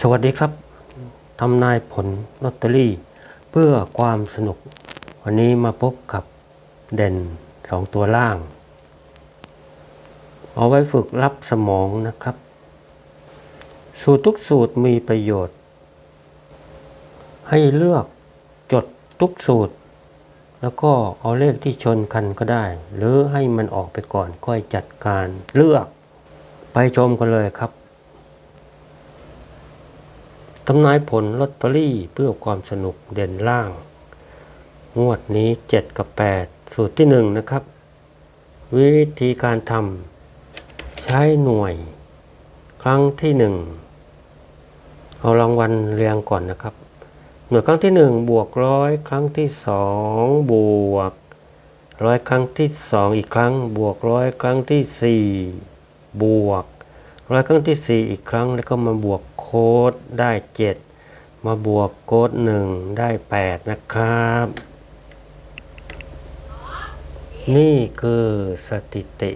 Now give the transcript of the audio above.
สวัสดีครับทำนายผลลอตเตอรี่ เพื่อความสนุก วันนี้มาพบกับเด่นสองตัวล่าง เอาไว้ฝึกรับสมองนะครับ สูตรทุกสูตรมีประโยชน์ ให้เลือกจดทุกสูตร แล้วก็เอาเลขที่ชนกันก็ได้ หรือให้มันออกไปก่อนค่อยจัดการเลือกไปชมกันเลยครับ ทำนายผลลอตเตอรี่เพื่อความสนุกเด่นล่าง งวดนี้ 7 กับ 8 สูตรที่ 1 นะครับ วิธีการทำใช้หน่วย ครั้งที่ 1 เอารางวัลเรียงก่อนนะครับ หน่วยครั้งที่ 1 บวกร้อยครั้งที่ 2 บวกร้อยครั้งที่ 2 อีกครั้ง บวกร้อยครั้งที่ 4 บวกร้อยครั้งที่ 4 อีกครั้งแล้วก็มาบวก ค้ดได้ 7 มาบวกโค้ด1ได้ 8 นะครับ นี่คือสถิติ